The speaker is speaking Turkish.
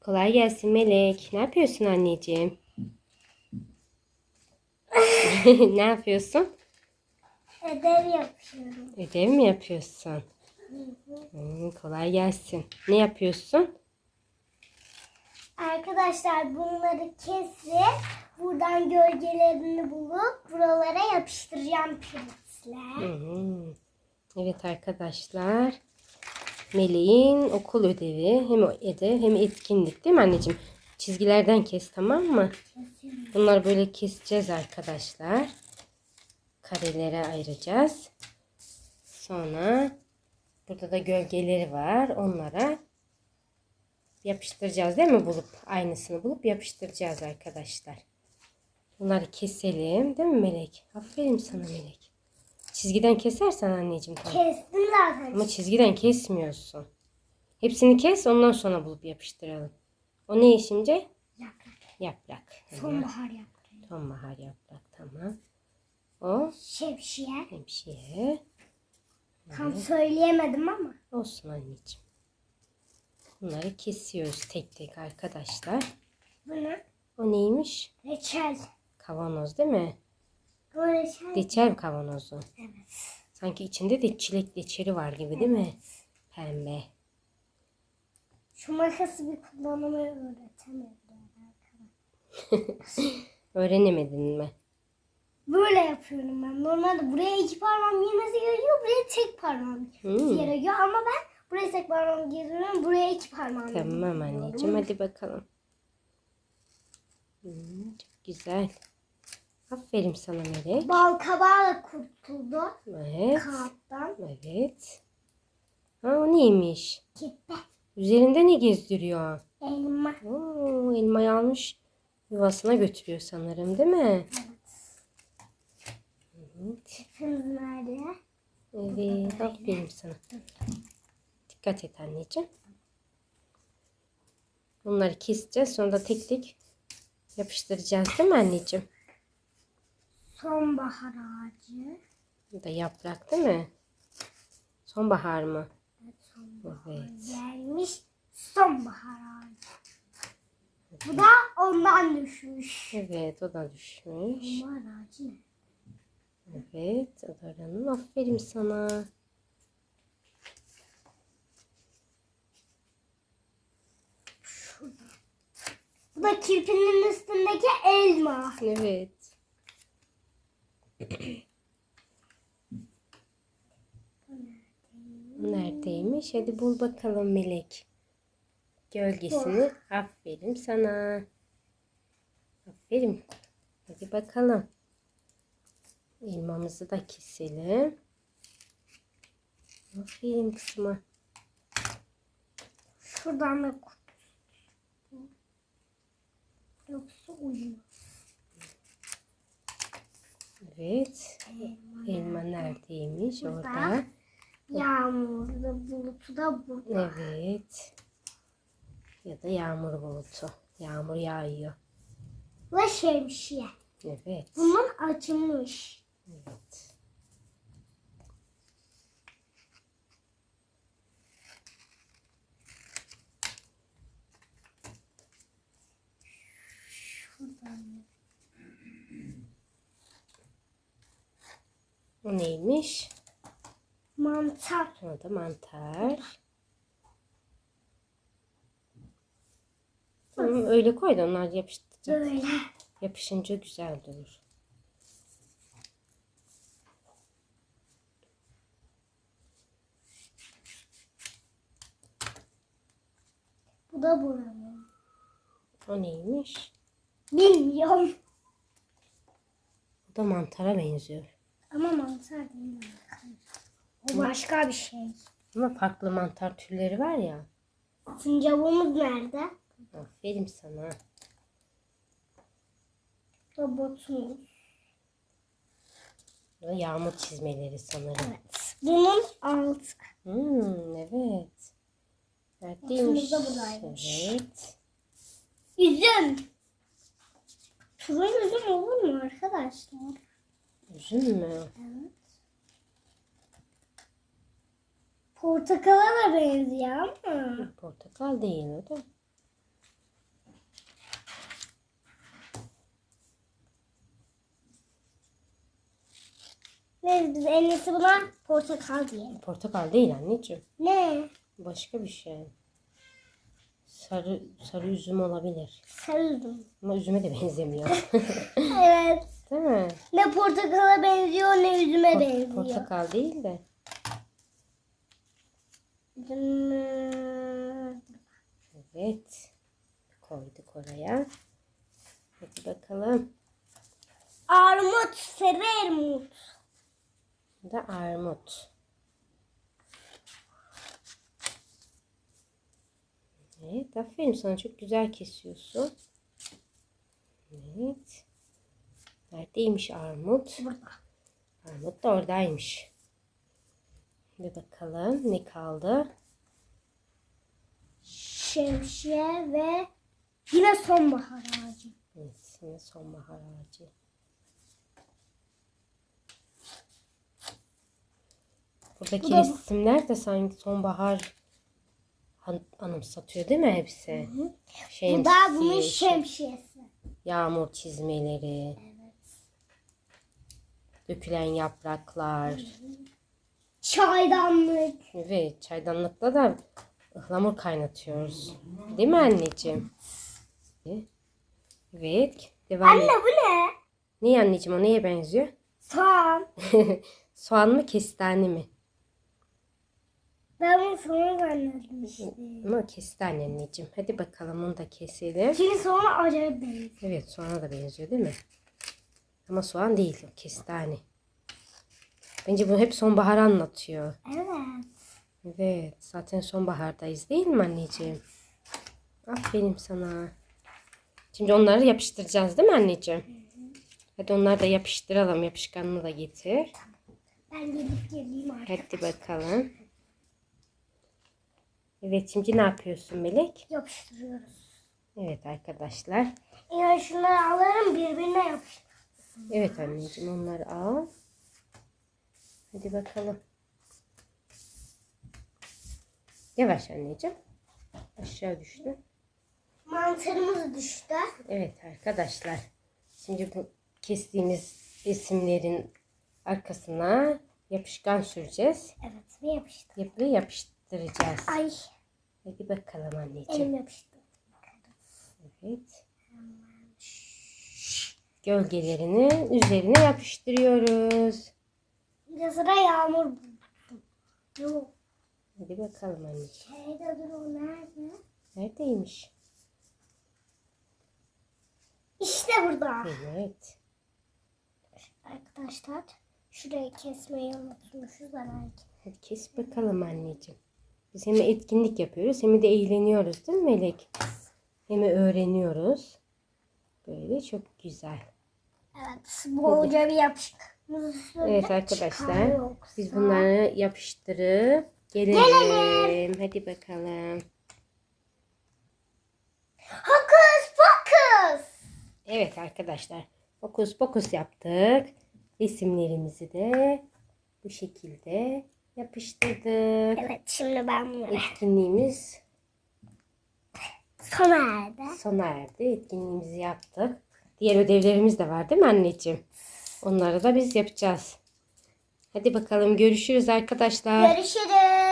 Kolay gelsin Melek. Ne yapıyorsun anneciğim? ne yapıyorsun? Ödev yapıyorum. Ödev mi yapıyorsun? Hmm, kolay gelsin. Ne yapıyorsun? Arkadaşlar bunları kesip buradan gölgelerini bulup buralara yapıştıracağım pirinçle. Hmm. Evet arkadaşlar. Meleğin okul ödevi hem ödev hem etkinlik değil mi anneciğim? Çizgilerden kes tamam mı? Bunları böyle keseceğiz arkadaşlar. Karelere ayıracağız. Sonra burada da gölgeleri var. Onlara yapıştıracağız değil mi? Bulup aynısını bulup yapıştıracağız arkadaşlar. Bunları keselim değil mi Melek? Aferin sana Melek. Çizgiden kesersen anneciğim tamam. Kestim zaten. Ama çizgiden kesmiyorsun. Hepsini kes ondan sonra bulup yapıştıralım. O ne şimdi? Yaprak. Yaprak. Sonbahar yaprağı. Sonbahar yaprak tamam. O Şemsiye. hemşire. Tam söyleyemedim ama. Olsun anneciğim. Bunları kesiyoruz tek tek arkadaşlar. Bunu O neymiş? reçel. Kavanoz değil mi? Reçel. Reçel kavanozu. Evet. Sanki içinde de çilek reçeli var gibi değil mi? Pembe. Şu makası bir kullanmayı öğretemedim. Öğrenemedin mi? Böyle yapıyorum ben. Normalde buraya iki parmağım girmesi gerekiyor. Buraya tek parmağım Hmm. gerekiyor. Ama ben buraya tek parmağım giriyorum. Buraya iki parmağım Tamam anneciğim hadi bakalım. Hmm, çok güzel. Aferin sana Melek. Bal kabağı da kurtuldu. Evet. Kağıttan. Evet. Ha o neymiş? Gitti. Üzerinde ne gezdiriyor? Elma. Oo, elmayı almış yuvasına götürüyor sanırım değil mi? Evet. Kız nerede? Evet. Aferin sana. Dikkat et anneciğim. Bunları keseceğiz. Sonra da tek tek yapıştıracağız değil mi anneciğim? Sonbahar ağacı. Bu da yaprak değil mi? Sonbahar mı? Evet, sonbahar Evet. gelmiş. Sonbahar ağacı. Bu da ondan düşmüş. Evet o da düşmüş. Sonbahar ağacı ne? Evet Adara'nın aferin sana. Bu da kirpinin üstündeki elma. Evet. Neredeymiş? Hadi bul bakalım Melek. Gölgesini. Aferin sana. Aferin. Hadi bakalım. Elmamızı da keselim. Aferin kızıma. Şuradan da kurt. Yoksa uyumaz. Evet. Elma neredeymiş? Burada. Orada. Yağmur da bulutu da burada. Evet. Ya da yağmur bulutu. Yağmur yağıyor. Ve şemsiye. Evet. Bunun açılmış. Evet. Şuradan. O neymiş? Mantar. O da mantar. Tamam, öyle koy da onlar yapıştıracak. Böyle. Yapışınca güzel durur. Bu da buranın. O neymiş? Bilmiyorum. O da mantara benziyor. Ama mantar değil. O başka bir şey. Ama farklı mantar türleri var ya. Sincabımız nerede? Aferin sana. Robotumuz. Bu yağmur çizmeleri sanırım. Evet. Bunun altı. Hmm, evet. Neredeymiş? Buradaymış. Evet. Üzüm. Turun üzüm olur mu arkadaşlar? Üzüm mü? Evet. Portakala da benziyor ama. Portakal değil o da. Ne biz en iyisi buna portakal diyelim. Portakal değil anneciğim. Ne? Başka bir şey. Sarı sarı üzüm olabilir. Sarı üzüm. Ama üzüme de benzemiyor. evet. Değil mi? Ne portakala benziyor ne üzüme Por- benziyor. portakal değil de. Evet. Koyduk oraya. Hadi bakalım. Armut, armut. Bu da armut. Evet, aferin sana çok güzel kesiyorsun. Evet. Neredeymiş armut? Burada. Armut da oradaymış. Bir bakalım ne kaldı? Şemsiye ve yine sonbahar ağacı. Evet, yine sonbahar ağacı. Buradaki Bu da- resimler de sanki sonbahar an- anımsatıyor değil mi hepsi? Bu da bunun Şemsiye, şemsiyesi. yağmur çizmeleri, dökülen yapraklar. Çaydanlık. Evet, çaydanlıkta da ıhlamur kaynatıyoruz. Değil mi anneciğim? Evet, devam Anne et. bu ne? Ne anneciğim o neye benziyor? Soğan. Soğan mı kestane mi? Ben bunu soğan zannettim işte. Ama kestane anneciğim. Hadi bakalım onu da keselim. Çünkü soğan acayip benziyor. Evet soğana da benziyor değil mi? Ama soğan değil kestane. Bence bu hep sonbaharı anlatıyor. Evet. Evet zaten sonbahardayız değil mi anneciğim? Aferin sana. Şimdi onları yapıştıracağız değil mi anneciğim? Hadi onları da yapıştıralım. Yapışkanını da getir. Ben gelip geleyim artık. Hadi bakalım. Evet şimdi ne yapıyorsun Melek? Yapıştırıyoruz. Evet arkadaşlar. Yani şunları alırım birbirine yapıştır. Evet anneciğim onları al. Hadi bakalım. Yavaş anneciğim. Aşağı düştü. Mantarımız düştü. Evet arkadaşlar. Şimdi bu kestiğimiz resimlerin arkasına yapışkan süreceğiz. Evet ve yapıştı. Yapı yapıştıracağız. Ay Hadi bakalım anneciğim. elim yapıştı. Evet. Gölgelerini üzerine yapıştırıyoruz. De sıra yağmur. Yok. Hadi bakalım anneciğim. Şeyde dur o nerede? Neredeymiş? İşte burada. Evet. Arkadaşlar şurayı kesmeyi unutmuşuz belki. Hadi kes bakalım anneciğim. Biz hem etkinlik yapıyoruz hem de eğleniyoruz değil mi Melek? Hem öğreniyoruz. Böyle çok güzel. Evet bolca bir üstünde Evet arkadaşlar. Biz bunları yapıştırıp gelelim. Gelelim. Hadi bakalım. Hokus pokus. Evet arkadaşlar. Fokus pokus yaptık. Resimlerimizi de bu şekilde yapıştırdık. Evet şimdi ben bunu Etkinliğimiz sona erdi. sona erdi. Etkinliğimizi yaptık. Diğer ödevlerimiz de var değil mi anneciğim? Onları da biz yapacağız. Hadi bakalım görüşürüz arkadaşlar. Görüşürüz.